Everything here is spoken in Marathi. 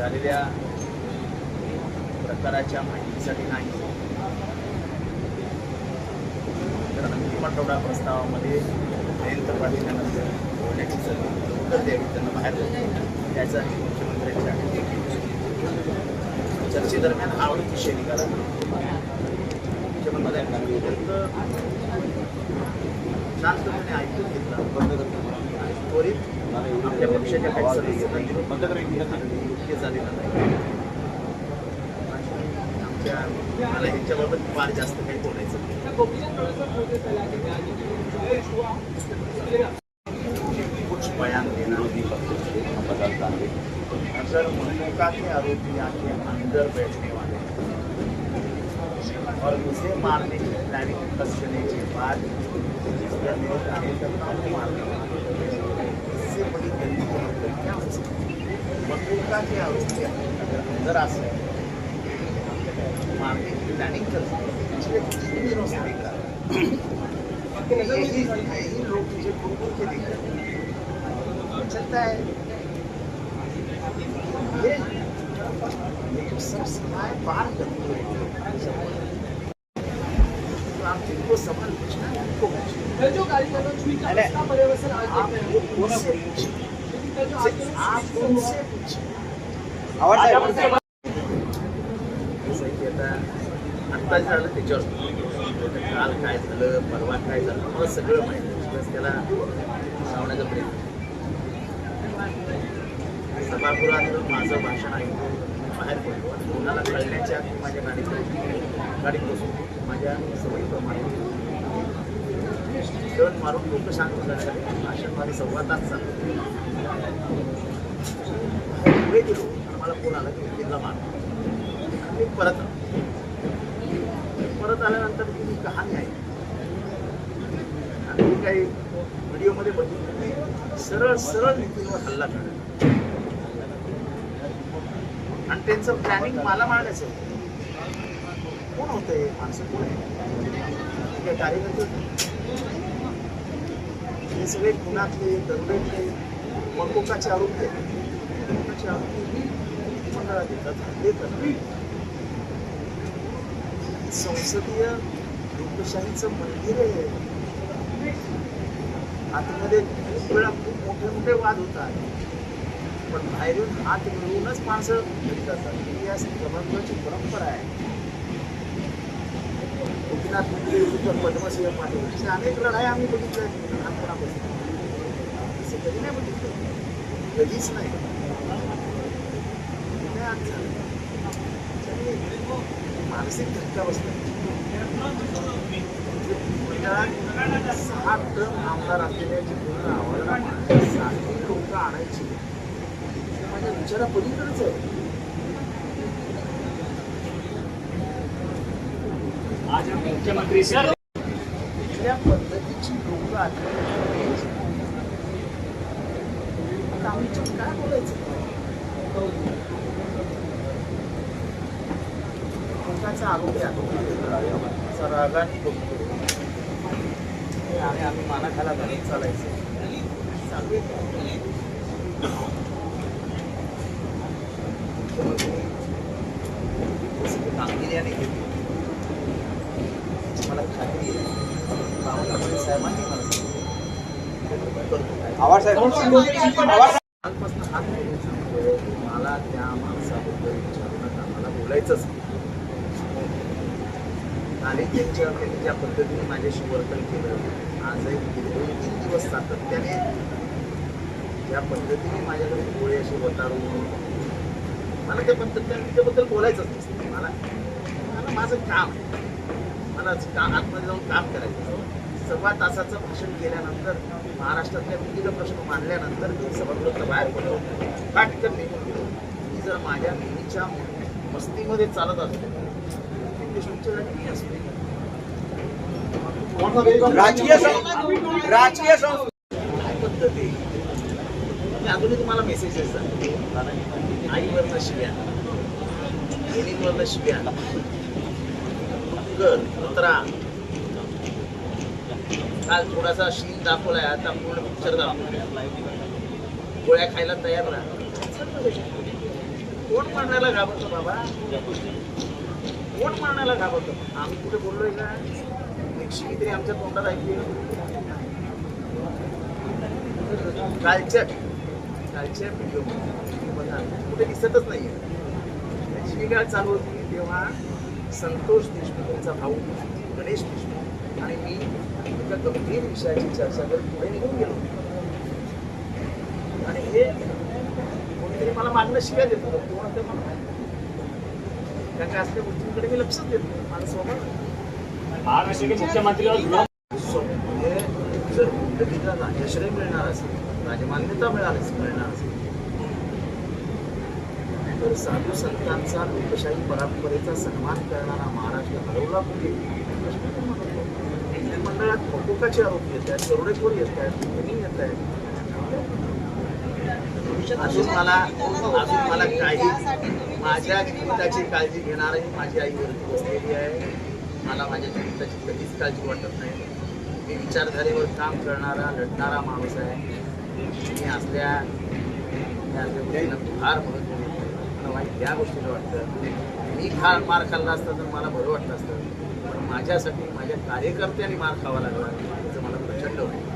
झालेल्या प्रकाराच्या माहितीसाठी नाही. तर अंतिम आठवडा प्रस्तावामध्ये जयंत पाटील यांना बोलण्याची संधी उत्तर द्यावी त्यांना बाहेर त्याचा मुख्यमंत्र्यांच्या चर्चेदरम्यान हा विषय निघाला मुख्यमंत्र्यांना अत्यंत शांतपणे ऐकून घेतला. बंद करतो. त्वरित आपल्या पक्षाच्या काही सदस्यांना योग्य झालेला नाही आमच्या मला ह्याच्याबाबत फार जास्त काही बोलायचं. कुछ बयान देना अगर ममता के आरोपी आके अंदर बैठने वाले और मुझे मारने की प्लानिंग कसने के बाद अगर मेरे कार्यकर्ताओं को मारने वाले इससे बड़ी गलती को मतलब क्या हो सकती है ममता के आरोपी अगर अंदर आ सकते मारने की प्लानिंग कर सकते पिछले कुछ ही दिनों से देख रहा है यही यही लोग मुझे घूम घूम के देख रहे हैं चलता है ये ये जो सब सीमाएं पार करती है। तो आप जिनको सवाल पूछना है उनको पूछिए जो कार्यक्रम ट्विटर कसं की आता आत्ता झालं त्याच्यावर काल काय झालं परवा काय झालं मला सगळं माहिती त्याला सांगण्याचा प्रयत्न सभागृहात माझं भाषण ऐकून बाहेर पडतो कोणाला कळण्याच्या माझ्या गाडीत गाडीत बसून माझ्या सवयीप्रमाणे मारून लोक शांत करण्यासाठी भाषण माझे सव्वा तास चालू पुढे गेलो आणि मला फोन आला की तिला मार. मी परत आलो. परत आल्यानंतर ती मी कहाणी आहे. आणि मी काही व्हिडिओमध्ये बघितलं की सरळ सरळ नितीनवर हल्ला करणार आणि त्यांचं प्लॅनिंग मला मारण्याचं कोण होतं हे? माणसं कोण आहे कार्यकर्ते हे सगळे पुण्यातले दरोडेतले मनकोकाचे आरोपी आहेत. आरोपी मंडळात येतात. हल्ले संसदीय लोकशाहीचं मंदिर आहे. आतमध्ये खूप वेळा खूप मोठे मोठे वाद होतात. पण बाहेरून हात मिळवूनच माणसं घरी जातात. ही या क्रमांकाची परंपरा आहे. गोपीनाथ मुंडे विरुद्ध पद्मसिंह पाटील असे अनेक लढाया आम्ही बघितल्या लहानपणापासून. असं कधी नाही बघितलं. कधीच नाही. मानसिक धक्का बसला सहा टन आमदार असलेल्या जे पूर्ण आवडला साधी लोक आणायची. माझ्या विचारा पलीकडेच आहे. मुख्यमंत्री सर कुठल्या पद्धतीची लोक आता आमच्यात काय बोलायचं लोकांचा आरोग्य आहे रागाने बघतो आणि आम्ही मानाखाला घालून चालायचं चालू आहे मुख्यमंत्री गांभीर्याने घेतली मला त्या माणसाबद्दल विचारू मला बोलायचंच आणि त्यांच्या त्यांनी ज्या पद्धतीने माझ्याशी वर्तन केलं. आजही गेले दोन तीन दिवस सातत्याने ज्या पद्धतीने माझ्याकडे डोळे असे वतारून मला त्या पद्धतीने त्याबद्दल बोलायचंच नसतं मला मला माझं काम आहे. मला का आतमध्ये जाऊन काम करायचं असतं. सव्वा तासाचं भाषण केल्यानंतर महाराष्ट्रातल्या विविध प्रश्न मांडल्यानंतर मी सभागृहाच्या बाहेर पडलो. फाटकन निघून गेलो मी जर माझ्या नेहमीच्या मस्तीमध्ये चालत असतो मी राजकीय राजकीय पद्धती? अजूनही तुम्हाला मेसेजेस सांगतो आईवरनं शिव्या. बहिणींवरनं शिव्या. कर कुत्रा काल थोडासा शीन दाखवलाय. आता पूर्ण पिक्चर दाखवलाय गोळ्या खायला तयार राहा. कोण मारण्याला घाबरतो बाबा? कोण मारण्याला घाबरतो? आम्ही कुठे बोललोय का? एक तरी आमच्या तोंडात ऐकली कालच्या कालच्या व्हिडिओ बघा कुठे दिसतच नाहीये. शिवीगाळ चालू होती तेव्हा संतोष देशमुख यांचा भाऊ गणेश देशमुख. आणि मी एका गंभीर विषयाची चर्चा करत पुढे निघून गेलो आणि हे कोणीतरी मला मागणं शिव्या देत होतं कोण ते मला माहीत नाही. असल्या गोष्टींकडे मी लक्षच देत नाही माझं स्वभाव महाराष्ट्राचे मुख्यमंत्री जर कुंडलीला राजश्रय मिळणार असेल राजमान्यता मिळाली मिळणार असेल तर साधू संतांचा लोकशाही परंपरेचा सन्मान करणारा महाराष्ट्र हरवला कुठे मंडळात हकुकाचे आरोप येत आहेत दरोडेखोर येत आहेत लुटणी येत आहेत. अजून मला अजून मला काही माझ्या हिताची काळजी घेणारही माझी आई वरती बसलेली आहे. मला माझ्या हिताची कधीच काळजी वाटत नाही. मी विचारधारेवर काम करणारा लढणारा माणूस आहे. मी असल्या असल्या फार महत्त्व मला वाईट या गोष्टीला वाटतं. मी खा मार खाल्ला असता तर मला बरं वाटलं असतं. माझ्यासाठी माझ्या कार्यकर्त्यांनी मार खावा लागला त्याचं मला प्रचंड वाईट